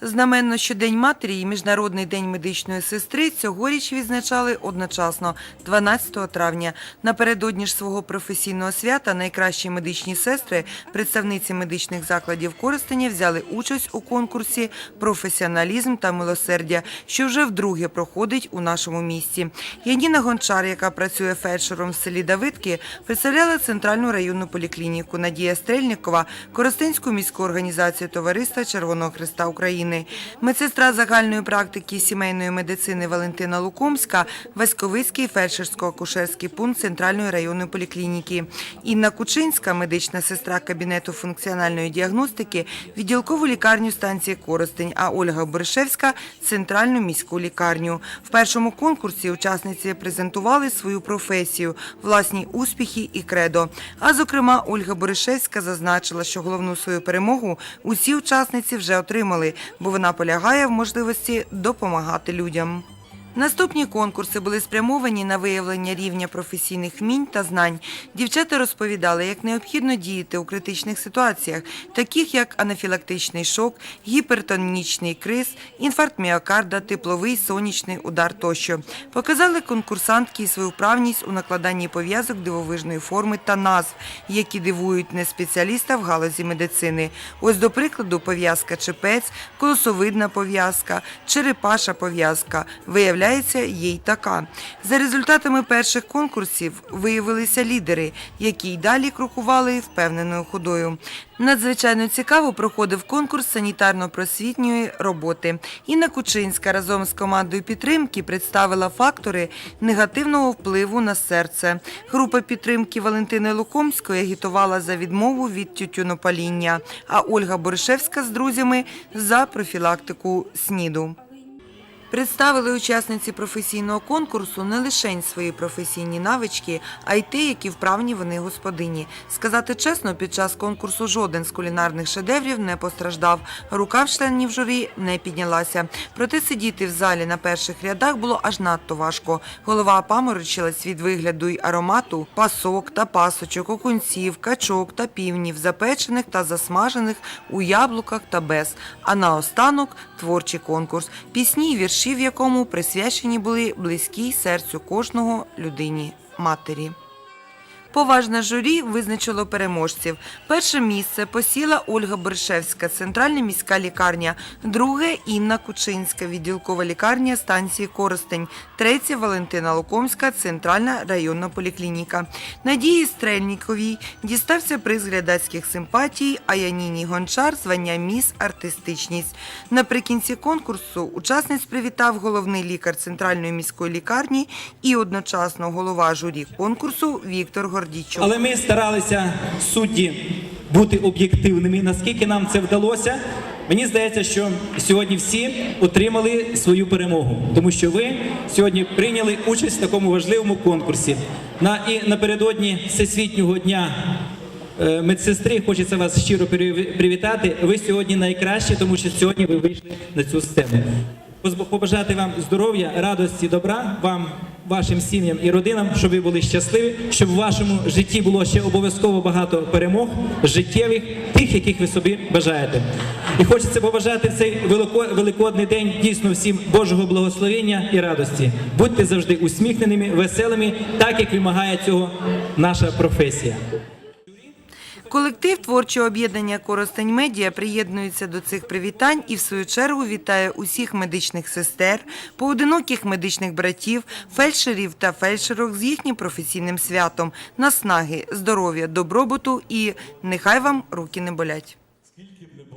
Знаменно, що День матері і Міжнародний день медичної сестри цьогоріч відзначали одночасно, 12 травня. Напередодні ж свого професійного свята найкращі медичні сестри, представниці медичних закладів Коростеня, взяли участь у конкурсі «Професіоналізм та милосердя», що вже вдруге проходить у нашому місті. Яніна Гончар, яка працює фельдшером в селі Давидки, представляла Центральну районну поліклініку. Надія Стрельникова – Коростенську міську організацію Товариства Червоного Христа України. Медсестра загальної практики сімейної медицини Валентина Лукомська, Васьковицький фельдшерсько-акушерський пункт Центральної районної поліклініки. Інна Кучинська, медична сестра кабінету функціональної діагностики, відділкову лікарню станції Коростень, а Ольга Боришевська – центральну міську лікарню. В першому конкурсі учасниці презентували свою професію, власні успіхи і кредо. А зокрема, Ольга Боришевська зазначила, що головну свою перемогу усі учасниці вже отримали, бо вона полягає в можливості допомагати людям. Наступні конкурси були спрямовані на виявлення рівня професійних вмінь та знань. Дівчата розповідали, як необхідно діяти у критичних ситуаціях, таких як анафілактичний шок, гіпертонічний криз, інфаркт міокарда, тепловий сонячний удар тощо. Показали конкурсантки свою вправність у накладанні пов'язок дивовижної форми та назв, які дивують не спеціаліста в галузі медицини. Ось до прикладу пов'язка чепець, колосовидна пов'язка, черепаша пов'язка. Виявляється, є й така. За результатами перших конкурсів виявилися лідери, які й далі крокували впевненою ходою. Надзвичайно цікаво проходив конкурс санітарно-просвітньої роботи. Інна Кучинська разом з командою підтримки представила фактори негативного впливу на серце. Група підтримки Валентини Лукомської агітувала за відмову від тютюнопаління, а Ольга Боришевська з друзями за профілактику СНІДу. Представили учасниці професійного конкурсу не лише свої професійні навички, а й те, які вправні вони господині. Сказати чесно, під час конкурсу жоден з кулінарних шедеврів не постраждав. Рука в членів журі не піднялася. Проте сидіти в залі на перших рядах було аж надто важко. Голова паморочилась від вигляду й аромату пасок та пасочок, окунців, качок та півнів, запечених та засмажених у яблуках та без. А наостанок творчий конкурс. Пісні й вірші, в якому присвячені були близькій серцю кожного людині матері. Поважне журі визначило переможців. Перше місце посіла Ольга Боршевська, центральна міська лікарня. Друге Інна Кучинська, відділкова лікарня станції Коростень. Третє Валентина Лукомська, центральна районна поліклініка. Надії Стрельніковій дістався приз глядацьких симпатій, а Яніні Гончар звання міс артистичність. Наприкінці конкурсу учасниць привітав головний лікар центральної міської лікарні і одночасно голова журі конкурсу Віктор Гордійчук. Але ми старалися судді бути об'єктивними. Наскільки нам це вдалося, мені здається, що сьогодні всі отримали свою перемогу, тому що ви сьогодні прийняли участь в такому важливому конкурсі. На і напередодні всесвітнього дня. е, Медсестри, хочеться вас щиро привітати. Ви сьогодні найкращі, тому що сьогодні ви вийшли на цю сцену. Побажати вам здоров'я, радості, добра, вам, вашим сім'ям і родинам, щоб ви були щасливі, щоб в вашому житті було ще обов'язково багато перемог, життєвих, тих, яких ви собі бажаєте. І хочеться побажати в цей велико- великодний день дійсно всім Божого благословення і радості. Будьте завжди усміхненими, веселими, так як вимагає цього наша професія. Колектив творчого об'єднання Коростень Медіа приєднується до цих привітань і в свою чергу вітає усіх медичних сестер, поодиноких медичних братів, фельдшерів та фельдшерок з їхнім професійним святом, наснаги, здоров'я, добробуту і нехай вам руки не болять.